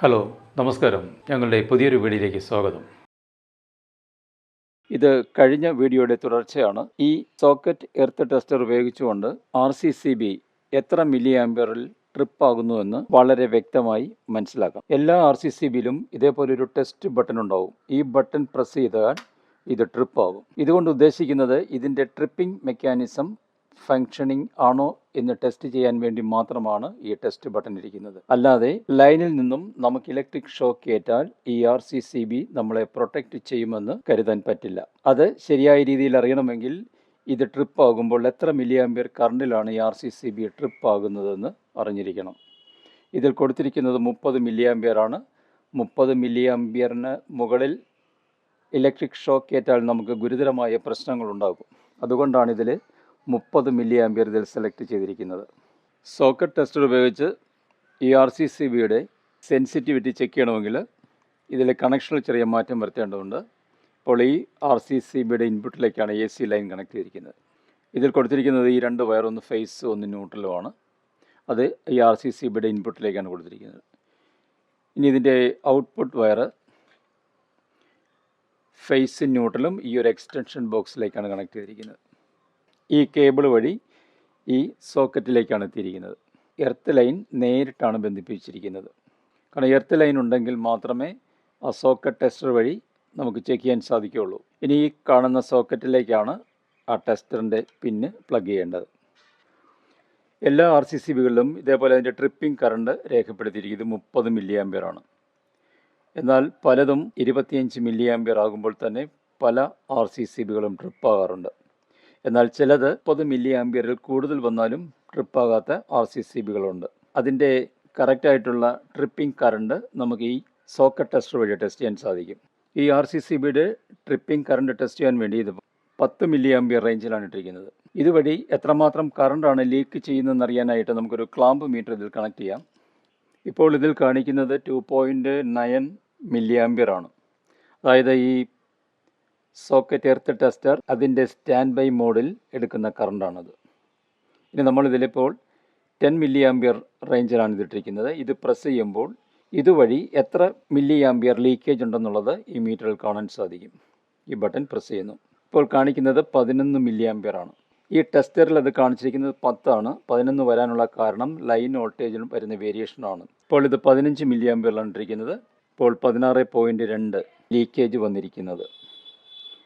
Hello നമസ്കാരം. ഞങ്ങളുടെ പുതിയൊരു വീഡിയോയിലേക്ക് സ്വാഗതം. ഇത് കഴിഞ്ഞ വീഡിയോയുടെ തുടർച്ചയാണ്. ഈ സോക്കറ്റ് എർത്ത് ടെസ്റ്റർ ഉപയോഗിച്ചുകൊണ്ട് ആർ സി സി ബി എത്ര മില്ലി ആംബിയറിൽ ട്രിപ്പ് ആകുന്നുവെന്ന് വളരെ വ്യക്തമായി മനസ്സിലാക്കാം. എല്ലാ ആർ സി സി ബിയിലും ഇതേപോലെ ഒരു ടെസ്റ്റ് ബട്ടൺ ഉണ്ടാവും ഈ ബട്ടൺ പ്രസ് ചെയ്താൽ ഇത് ട്രിപ്പ് ആകും ഇതുകൊണ്ട് ഉദ്ദേശിക്കുന്നത് ഇതിന്റെ ട്രിപ്പിംഗ് മെക്കാനിസം ഫങ്ഷനിങ് ആണോ എന്ന് ടെസ്റ്റ് ചെയ്യാൻ വേണ്ടി മാത്രമാണ് ഈ ടെസ്റ്റ് ബട്ടൺ ഇരിക്കുന്നത്. അല്ലാതെ ലൈനിൽ നിന്നും നമുക്ക് ഇലക്ട്രിക് ഷോക്ക് ഏറ്റാൽ ഈ ആർ സി സി ബി നമ്മളെ പ്രൊട്ടക്റ്റ് ചെയ്യുമെന്ന് കരുതാൻ പറ്റില്ല. അത് ശരിയായ രീതിയിൽ അറിയണമെങ്കിൽ ഇത് ട്രിപ്പ് ആകുമ്പോൾ എത്ര മില്ലിയാമ്പിയർ കറണ്ടിലാണ് ഈ R C C B trip ആകുന്നതെന്ന് അറിഞ്ഞിരിക്കണം. ഇതിൽ കൊടുത്തിരിക്കുന്നത് മുപ്പത് മില്ലിയാമ്പിയർ ആണ്. മുപ്പത് മില്ലിയാമ്പിയറിന് മുകളിൽ ഇലക്ട്രിക് ഷോക്ക് ഏറ്റാൽ നമുക്ക് ഗുരുതരമായ പ്രശ്നങ്ങളുണ്ടാകും. അതുകൊണ്ടാണ് ഇതിൽ മുപ്പത് മില്ലി ആംബിയർ ഇതിൽ സെലക്ട് ചെയ്തിരിക്കുന്നത്. സോക്കറ്റ് ടെസ്റ്റർ ഉപയോഗിച്ച് ഇ ആർ സി സി ബിയുടെ സെൻസിറ്റിവിറ്റി ചെക്ക് ചെയ്യണമെങ്കിൽ ഇതിലെ കണക്ഷനിൽ ചെറിയ മാറ്റം വരുത്തേണ്ടതുണ്ട്. അപ്പോൾ ഈ ആർ സി സി ബിയുടെ ഇൻപുട്ടിലേക്കാണ് എ സി ലൈൻ കണക്ട് ചെയ്തിരിക്കുന്നത്. ഇതിൽ കൊടുത്തിരിക്കുന്നത് ഈ രണ്ട് വയർ ഒന്ന് ഫേസ് ഒന്ന് ന്യൂട്രലുമാണ് അത് ഈ ആർ സി സി ബിയുടെ ഇൻപുട്ടിലേക്കാണ് കൊടുത്തിരിക്കുന്നത്. ഇനി ഇതിന്റെ ഔട്ട്പുട്ട് വയർ ഫേസ് ന്യൂട്രലും ഈ ഒരു എക്സ്റ്റൻഷൻ ബോക്സിലേക്കാണ് കണക്ട് ചെയ്തിരിക്കുന്നത്. ഈ കേബിൾ വഴി ഈ സോക്കറ്റിലേക്കാണ് എത്തിയിരിക്കുന്നത്. എർത്ത് ലൈൻ നേരിട്ടാണ് ബന്ധിപ്പിച്ചിരിക്കുന്നത്. കാരണം എർത്ത് ലൈൻ ഉണ്ടെങ്കിൽ മാത്രമേ ആ സോക്കറ്റ് ടെസ്റ്റർ വഴി നമുക്ക് ചെക്ക് ചെയ്യാൻ സാധിക്കുകയുള്ളൂ. ഇനി ഈ കാണുന്ന സോക്കറ്റിലേക്കാണ് ആ ടെസ്റ്ററിന്റെ പിന്ന് പ്ലഗ് ചെയ്യേണ്ടത്. എല്ലാ ആർ സി സി ബികളിലും ഇതേപോലെ അതിന്റെ ട്രിപ്പിംഗ് കറണ്ട് രേഖപ്പെടുത്തിയിരിക്കുന്നത് മുപ്പത് മില്ലി ആമ്പിയറാണ് എന്നാൽ പലതും ഇരുപത്തിയഞ്ച് മില്ലി ആംബിയർ ആകുമ്പോൾ തന്നെ പല ആർ സി സി ബികളും ട്രിപ്പ് ആകാറുണ്ട് എന്നാൽ ചിലത് മുപ്പത് മില്ലി ആംബിയറിൽ കൂടുതൽ വന്നാലും ട്രിപ്പ് ആകാത്ത ആർ സി സി ബികളുണ്ട്. അതിന്റെ കറക്റ്റായിട്ടുള്ള ട്രിപ്പിംഗ് കറണ്ട് നമുക്ക് ഈ സോക്കറ്റ് ടെസ്റ്റർ വഴി ടെസ്റ്റ് ചെയ്യാൻ സാധിക്കും. ഈ ആർ സി സി ബിയുടെ ട്രിപ്പിംഗ് കറണ്ട് ടെസ്റ്റ് ചെയ്യാൻ വേണ്ടി ഇത് പത്ത് മില്ലി ആംബിയർ റേഞ്ചിലാണ് ഇട്ടിരിക്കുന്നത്. ഇതുവഴി എത്രമാത്രം കറണ്ടാണ് ലീക്ക് ചെയ്യുന്നതെന്ന് അറിയാനായിട്ട് നമുക്കൊരു ക്ലാമ്പ് മീറ്റർ ഇതിൽ കണക്ട് ചെയ്യാം. ഇപ്പോൾ ഇതിൽ കാണിക്കുന്നത് two point nine milli ampere ആണ്. അതായത് ഈ സോക്കറ്റ് എർത്ത് ടെസ്റ്റർ അതിന്റെ സ്റ്റാൻഡ് ബൈ മോഡിൽ എടുക്കുന്ന കറണ്ടാണത്. ഇനി നമ്മളിതിലിപ്പോൾ ടെൻ മില്ലി ആംബിയർ റേഞ്ചിലാണ് ഇതിട്ടിരിക്കുന്നത്. ഇത് പ്രസ് ചെയ്യുമ്പോൾ ഇതുവഴി എത്ര മില്ലി ആംബിയർ ലീക്കേജ് ഉണ്ടെന്നുള്ളത് ഈ മീറ്ററിൽ കാണാൻ സാധിക്കും. ഈ ബട്ടൺ പ്രസ് ചെയ്യുന്നു. ഇപ്പോൾ കാണിക്കുന്നത് പതിനൊന്ന് മില്ലി ആംബിയർ ആണ്. ഈ ടെസ്റ്ററിൽ അത് കാണിച്ചിരിക്കുന്നത് പത്താണ്. പതിനൊന്ന് വരാനുള്ള കാരണം ലൈൻ വോൾട്ടേജിൽ വരുന്ന വേരിയേഷനാണ് ഇപ്പോൾ ഇത് പതിനഞ്ച് മില്ലി ആംബിയറിലാണ് ഇട്ടിരിക്കുന്നത്. ഇപ്പോൾ പതിനാറ് പോയിന്റ് രണ്ട് ലീക്കേജ് വന്നിരിക്കുന്നത്.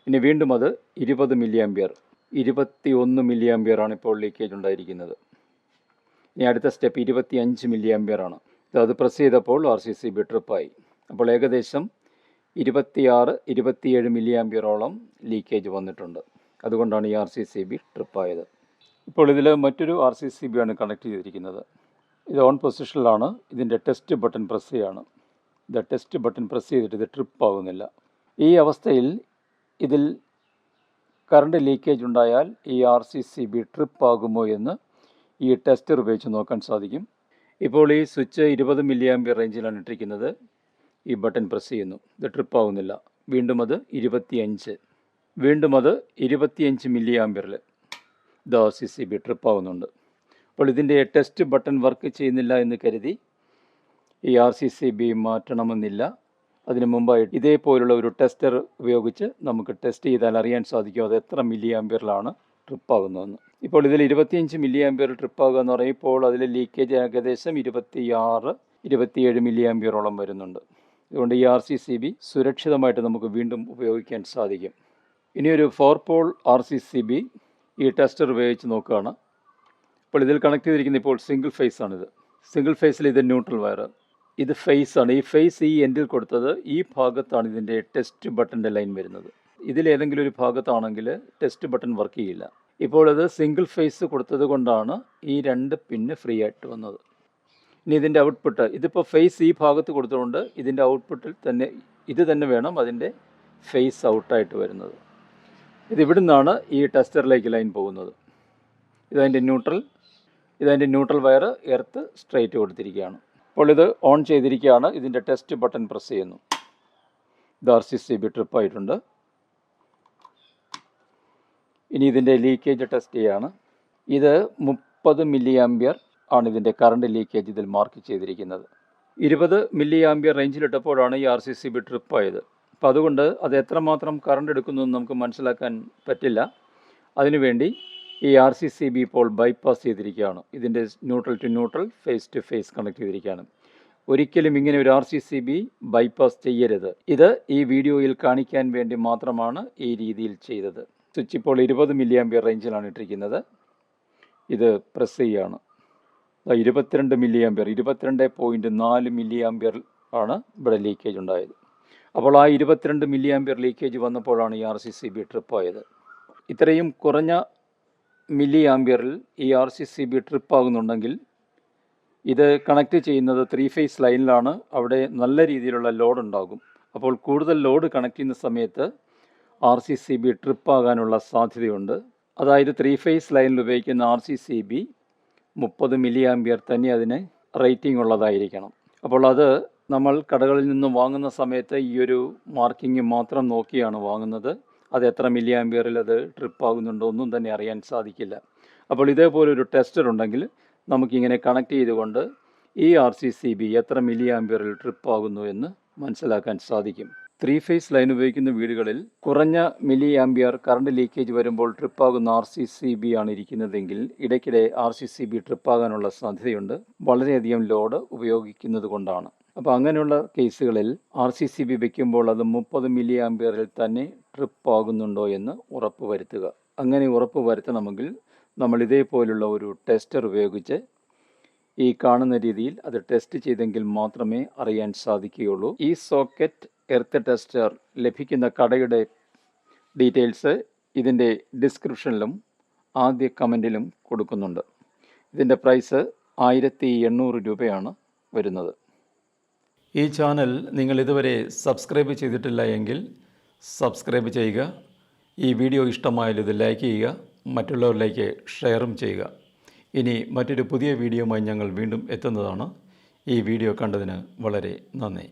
ഇനി വീണ്ടും അത് ഇരുപത് മില്ലി ആംബിയർ ഇരുപത്തി ഒന്ന് മില്ലി ആംബിയറാണ് ഇപ്പോൾ ലീക്കേജ് ഉണ്ടായിരിക്കുന്നത്. ഇനി അടുത്ത സ്റ്റെപ്പ് ഇരുപത്തി അഞ്ച് മില്ലി ആംബിയറാണ് ഇത് അത് പ്രസ് ചെയ്തപ്പോൾ ആർ സി സി ബി ട്രിപ്പായി അപ്പോൾ ഏകദേശം ഇരുപത്തിയാറ് ഇരുപത്തിയേഴ് മില്ലി ആംബിയറോളം ലീക്കേജ് വന്നിട്ടുണ്ട്. അതുകൊണ്ടാണ് ഈ ആർ സി സി ബി ട്രിപ്പായത് ഇപ്പോൾ ഇതിൽ മറ്റൊരു ആർ സി സി ബി ആണ് കണക്ട് ചെയ്തിരിക്കുന്നത്. ഇത് ഓൺ പൊസിഷനിലാണ് ഇതിന്റെ ടെസ്റ്റ് ബട്ടൺ പ്രസ് ചെയ്യാണ്. ഇത് ടെസ്റ്റ് ബട്ടൺ പ്രസ് ചെയ്തിട്ട് ഇത് ട്രിപ്പ് ആകുന്നില്ല ഈ അവസ്ഥയിൽ ഇതിൽ കറണ്ട് ലീക്കേജ് ഉണ്ടായാൽ ഈ R C C B trip ആകുമോ എന്ന് ഈ ടെസ്റ്റർ ഉപയോഗിച്ച് നോക്കാൻ സാധിക്കും. ഇപ്പോൾ ഈ സ്വിച്ച് ഇരുപത് മില്ലി ആംബിയർ റേഞ്ചിലാണ് ഇട്ടിരിക്കുന്നത്. ഈ ബട്ടൺ പ്രസ് ചെയ്യുന്നു. ഇത് ട്രിപ്പ് ആവുന്നില്ല. വീണ്ടും അത് ഇരുപത്തിയഞ്ച്. വീണ്ടും അത് ഇരുപത്തിയഞ്ച് മില്ലി ആംബിയറിൽ ഇത് R C C B trip ആവുന്നുണ്ട്. അപ്പോൾ ഇതിന്റെ ടെസ്റ്റ് ബട്ടൺ വർക്ക് ചെയ്യുന്നില്ല എന്ന് കരുതി ഈ ആർ സി സി ബി മാറ്റണമെന്നില്ല. അതിനു മുമ്പായിട്ട് ഇതേപോലുള്ള ഒരു ടെസ്റ്റർ ഉപയോഗിച്ച് നമുക്ക് ടെസ്റ്റ് ചെയ്താൽ അറിയാൻ സാധിക്കും അത് എത്ര മില്ലി ആംബിയറിലാണ് ട്രിപ്പ് ആകുന്നതെന്ന് ഇപ്പോൾ ഇതിൽ ഇരുപത്തിയഞ്ച് മില്ലി ആംബിയർ ട്രിപ്പ് ആകുക എന്ന് പറയുമ്പോൾ അതിൽ ലീക്കേജ് ഏകദേശം ഇരുപത്തിയാറ് ഇരുപത്തിയേഴ് മില്ലി ആംബിയറോളം വരുന്നുണ്ട്. അതുകൊണ്ട് ഈ ആർ സി സി ബി സുരക്ഷിതമായിട്ട് നമുക്ക് വീണ്ടും ഉപയോഗിക്കാൻ സാധിക്കും. ഇനിയൊരു four pole R C C B ഈ ടെസ്റ്റർ ഉപയോഗിച്ച് നോക്കുകയാണ്. അപ്പോൾ ഇതിൽ കണക്ട് ചെയ്തിരിക്കുന്ന ഇപ്പോൾ സിംഗിൾ ഫേസ് ആണിത് സിംഗിൾ ഫേസിൽ ഇത് ന്യൂട്രൽ വയർ ഇത് ഫേസ് ആണ്. ഈ ഫേസ് ഈ എൻഡിൽ കൊടുത്തത് ഈ ഭാഗത്താണ് ഇതിന്റെ ടെസ്റ്റ് ബട്ടന്റെ ലൈൻ വരുന്നത്. ഇതിലേതെങ്കിലും ഒരു ഭാഗത്താണെങ്കിൽ ടെസ്റ്റ് ബട്ടൺ വർക്ക് ചെയ്യില്ല. ഇപ്പോൾ ഇത് സിംഗിൾ ഫേസ് കൊടുത്തത് കൊണ്ടാണ് ഈ രണ്ട് പിന്ന് ഫ്രീ ആയിട്ട് വന്നത്. ഇനി ഇതിന്റെ ഔട്ട്പുട്ട് ഇതിപ്പോൾ ഫേസ് ഈ ഭാഗത്ത് കൊടുത്തതുകൊണ്ട് ഇതിന്റെ ഔട്ട്പുട്ടിൽ തന്നെ ഇത് തന്നെ വേണം അതിന്റെ ഫേസ് ഔട്ടായിട്ട് വരുന്നത്. ഇത് ഇവിടുന്നാണ് ഈ ടെസ്റ്ററിലേക്ക് ലൈൻ പോകുന്നത്. ഇതതിന്റെ ന്യൂട്രൽ ഇതതിന്റെ ന്യൂട്രൽ വയർ എർത്ത് സ്ട്രൈറ്റ് കൊടുത്തിരിക്കുകയാണ്. അപ്പോൾ ഇത് ഓൺ ചെയ്തിരിക്കുകയാണ്. ഇതിന്റെ ടെസ്റ്റ് ബട്ടൺ പ്രസ് ചെയ്യുന്നു. ഇത് R C C B trip ആയിട്ടുണ്ട്. ഇനി ഇതിന്റെ ലീക്കേജ് ടെസ്റ്റ് ചെയ്യാണ്. ഇത് മുപ്പത് മില്ലി ആംബിയർ ആണ് ഇതിന്റെ കറണ്ട് ലീക്കേജ് ഇതിൽ മാർക്ക് ചെയ്തിരിക്കുന്നത്. ഇരുപത് മില്ലി ആംബിയർ റേഞ്ചിലിട്ടപ്പോഴാണ് ഈ R C C B trip ആയത്. അപ്പോൾ അതുകൊണ്ട് അത് എത്രമാത്രം കറണ്ട് എടുക്കുന്നു എന്ന് നമുക്ക് മനസ്സിലാക്കാൻ പറ്റില്ല. അതിനുവേണ്ടി ഈ ആർ സി സി ബി ഇപ്പോൾ ബൈപ്പാസ് ചെയ്തിരിക്കുകയാണ്. ഇതിന്റെ neutral to neutral phase to phase connect ചെയ്തിരിക്കുകയാണ്. ഒരിക്കലും ഇങ്ങനെ ഒരു R C C B bypass ചെയ്യരുത്. ഇത് ഈ വീഡിയോയിൽ കാണിക്കാൻ വേണ്ടി മാത്രമാണ് ഈ രീതിയിൽ ചെയ്തത്. സ്വിച്ച് ഇപ്പോൾ ഇരുപത് മില്ലി ആംബിയർ റേഞ്ചിലാണ് ഇട്ടിരിക്കുന്നത്. ഇത് പ്രസ് ചെയ്യുകയാണ് ഇരുപത്തിരണ്ട് മില്ലി ആംബിയർ ഇരുപത്തിരണ്ട് പോയിന്റ് നാല് മില്ലി ആംബിയർ ആണ് ഇവിടെ ലീക്കേജ് ഉണ്ടായത്. അപ്പോൾ ആ ഇരുപത്തിരണ്ട് മില്ലി ആംബിയർ ലീക്കേജ് വന്നപ്പോഴാണ് ഈ R C C B trip ആയത്. ഇത്രയും കുറഞ്ഞ മില്ലി ആംബിയറിൽ ഈ R C C B trip ആകുന്നുണ്ടെങ്കിൽ ഇത് കണക്ട് ചെയ്യുന്നത് ത്രീ ഫേസ് ലൈനിലാണ്. അവിടെ നല്ല രീതിയിലുള്ള ലോഡ് ഉണ്ടാകും. അപ്പോൾ കൂടുതൽ ലോഡ് കണക്ട് ചെയ്യുന്ന സമയത്ത് R C C B trip ആകാനുള്ള സാധ്യതയുണ്ട്. അതായത് ത്രീ ഫേസ് ലൈനിൽ ഉപയോഗിക്കുന്ന ആർ സി സി ബി മുപ്പത് മില്ലി ആംബിയർ തന്നെ അതിന് റേറ്റിംഗ് ഉള്ളതായിരിക്കണം. അപ്പോൾ അത് നമ്മൾ കടകളിൽ നിന്നും വാങ്ങുന്ന സമയത്ത് ഈ ഒരു മാർക്കിംഗ് മാത്രം നോക്കിയാണ് വാങ്ങുന്നത്. അത് എത്ര മില്ലി ആംബിയറിൽ അത് ട്രിപ്പ് ആകുന്നുണ്ടോ ഒന്നും തന്നെ അറിയാൻ സാധിക്കില്ല. അപ്പോൾ ഇതേപോലൊരു ടെസ്റ്റർ ഉണ്ടെങ്കിൽ നമുക്കിങ്ങനെ കണക്ട് ചെയ്തുകൊണ്ട് ഈ ആർ സി സി ബി എത്ര മില്ലി ആംബിയറിൽ ട്രിപ്പ് ആകുന്നു എന്ന് മനസ്സിലാക്കാൻ സാധിക്കും. ത്രീ ഫേസ് ലൈൻ ഉപയോഗിക്കുന്ന വീടുകളിൽ കുറഞ്ഞ മില്ലി ആംബിയർ കറണ്ട് ലീക്കേജ് വരുമ്പോൾ ട്രിപ്പാകുന്ന ആർ സി സി ബി ആണ് ഇരിക്കുന്നതെങ്കിൽ ഇടയ്ക്കിടെ ആർ സി സി ബി ട്രിപ്പാകാനുള്ള സാധ്യതയുണ്ട്. വളരെയധികം ലോഡ് ഉപയോഗിക്കുന്നത് കൊണ്ടാണ് അപ്പോൾ അങ്ങനെയുള്ള കേസുകളിൽ ആർ സി സി ബി വയ്ക്കുമ്പോൾ അത് മുപ്പത് മില്ലി ആംബിയറിൽ തന്നെ ട്രിപ്പ് ആകുന്നുണ്ടോ എന്ന് ഉറപ്പ് വരുത്തുക അങ്ങനെ ഉറപ്പ് വരുത്തണമെങ്കിൽ നമ്മൾ ഇതേപോലുള്ള ഒരു ടെസ്റ്റർ ഉപയോഗിച്ച് ഈ കാണുന്ന രീതിയിൽ അത് ടെസ്റ്റ് ചെയ്തെങ്കിൽ മാത്രമേ അറിയാൻ സാധിക്കുകയുള്ളൂ. ഈ സോക്കറ്റ് എർത്ത് ടെസ്റ്റർ ലഭിക്കുന്ന കടയുടെ ഡീറ്റെയിൽസ് ഇതിന്റെ ഡിസ്ക്രിപ്ഷനിലും ആദ്യ കമന്റിലും കൊടുക്കുന്നുണ്ട്. ഇതിന്റെ പ്രൈസ് ആയിരത്തി എണ്ണൂറ് രൂപയാണ് വരുന്നത്. ഈ ചാനൽ നിങ്ങൾ ഇതുവരെ സബ്സ്ക്രൈബ് ചെയ്തിട്ടില്ല എങ്കിൽ സബ്സ്ക്രൈബ് ചെയ്യുക. ഈ വീഡിയോ ഇഷ്ടമായാൽ ഇത് ലൈക്ക് ചെയ്യുക. മറ്റുള്ളവരിലേക്ക് ഷെയറും ചെയ്യുക. ഇനി മറ്റൊരു പുതിയ വീഡിയോയുമായി ഞങ്ങൾ വീണ്ടും എത്തുന്നതാണ്. ഈ വീഡിയോ കണ്ടതിന് വളരെ നന്ദി.